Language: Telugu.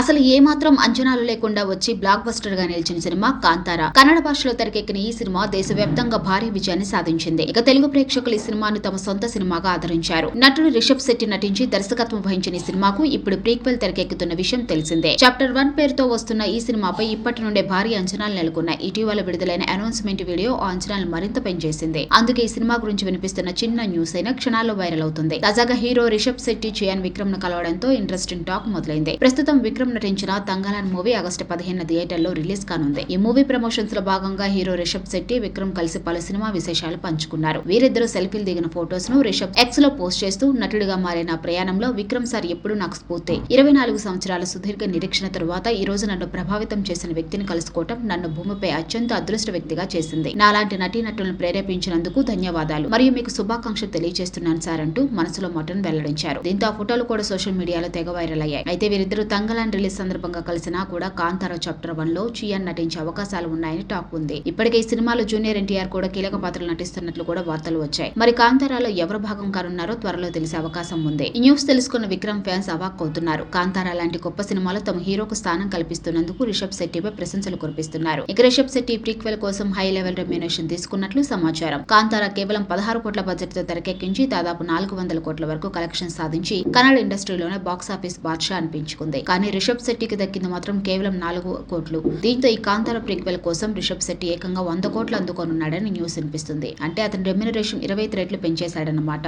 అసలు ఏమాత్రం అంచనాలు లేకుండా వచ్చి బ్లాక్ బస్టర్గా నిలిచిన సినిమా కాంతార. కన్నడ భాషలో తెరకెక్కిన ఈ సినిమా దేశవ్యాప్తంగా భారీ విజయాన్ని సాధించింది. ఇక తెలుగు ప్రేక్షకులు ఈ సినిమాను తమ సొంత సినిమాగా ఆదరించారు. నటుడు రిషబ్ శెట్టి నటించి దర్శకత్వం వహించిన ఈ సినిమాకు ఇప్పుడు ప్రీక్వెల్ తెరకెక్కుతున్న విషయం తెలిసిందే. చాప్టర్ వన్ పేరుతో వస్తున్న ఈ సినిమాపై ఇప్పటి నుండే భారీ అంచనాలు నెలకొన్నాయి. ఇటీవల విడుదలైన అనౌన్స్మెంట్ వీడియో ఆ అంచనాలు మరింత పెంచేసింది. అందుకే ఈ సినిమా గురించి వినిపిస్తున్న చిన్న న్యూస్ అయిన క్షణాల్లో వైరల్ అవుతుంది. తాజాగా హీరో రిషబ్ శెట్టి చియాన్ విక్రమ్ను కలవడంతో ఇంట్రెస్టింగ్ టాక్ మొదలైంది. ప్రస్తుతం విక్రమ్ నటించిన తంగలాన్ మూవీ ఆగస్టు పదిహేను థియేటర్లో రిలీజ్ కానుంది. ఈ మూవీ ప్రమోషన్స్లో భాగంగా హీరో రిషబ్ శెట్టి విక్రమ్ కలిసి పలు సినిమా విశేషాలు పంచుకున్నారు. వీరిద్దరూ సెల్ఫీలు దిగిన ఫొటోస్ను రిషబ్ ఎక్స్లో పోస్ట్ చేస్తూ నటుడిగా మారిన ప్రయాణంలో విక్రమ్ సార్ ఎప్పుడు నాకు స్ఫూర్తి. ఇరవై నాలుగు సంవత్సరాల సుదీర్ఘ నిరీక్షణ తరువాత ఈ రోజు నన్ను ప్రభావితం చేసిన వ్యక్తిని కలుసుకోవటం నన్ను భూమిపై అత్యంత అదృష్ట వ్యక్తిగా చేసింది. నాలాంటి నటీనటులను ప్రేరేపించినందుకు ధన్యవాదాలు. మరియు మీకు శుభాకాంక్షలు తెలియజేస్తున్నాను సార్ అంటూ మనసులో మటన్ వెల్లడించారు. దీంతో ఆ ఫోటోలు కూడా సోషల్ మీడియాలో తెగ వైరల్ అయ్యాయి. అయితే వీరిద్దరూ తంగలాన్ రిలీజ్ సందర్భంగా కలిసినా కూడా కాంతారా చాప్టర్ వన్లో చియాన్ నటించే అవకాశాలు ఉన్నాయని టాక్ ఉంది. ఇప్పటికే ఈ సినిమాలో జూనియర్ ఎన్టీఆర్ కూడా కీలక పాత్రలు నటిస్తున్నట్లు కూడా వార్తలు వచ్చాయి. మరి కాంతారాలో ఎవరు భాగం కానున్నారో త్వరలో తెలిసే అవకాశం ఉంది. ఈ న్యూస్ తెలుసుకున్న విక్రమ్ ఫ్యాన్స్ అవాక్ అవుతున్నారు. కాంతారా లాంటి గొప్ప సినిమాలో తమ హీరోకు స్థానం కల్పిస్తున్నందుకు రిషబ్ శెట్టిపై ప్రశంసలు కురిపిస్తున్నారు. ఇక రిషబ్ శెట్టి ప్రీక్వెల్ కోసం హై లెవెల్ రెమ్యునేషన్ తీసుకున్నట్లు సమాచారం. కాంతారా కేవలం పదహారు కోట్ల బడ్జెట్తో తెరకెక్కించి దాదాపు నాలుగు వందల కోట్ల వరకు కలెక్షన్ సాధించి కన్నడ ఇండస్ట్రీలోనే బాక్స్ ఆఫీస్ బాద్షా అనిపించుకుంది. కానీ రిషబ్ శెట్టికి దక్కింది మాత్రం కేవలం నాలుగు కోట్లు. దీంతో ఈ కాంతార ప్రిక్వెల్ కోసం రిషబ్ శెట్టి ఏకంగా వంద కోట్లు అందుకోనున్నాడని న్యూస్ వినిపిస్తుంది. అంటే అతని రెమ్యునరేషన్ ఇరవై రెట్లు పెంచేశాడన్నమాట.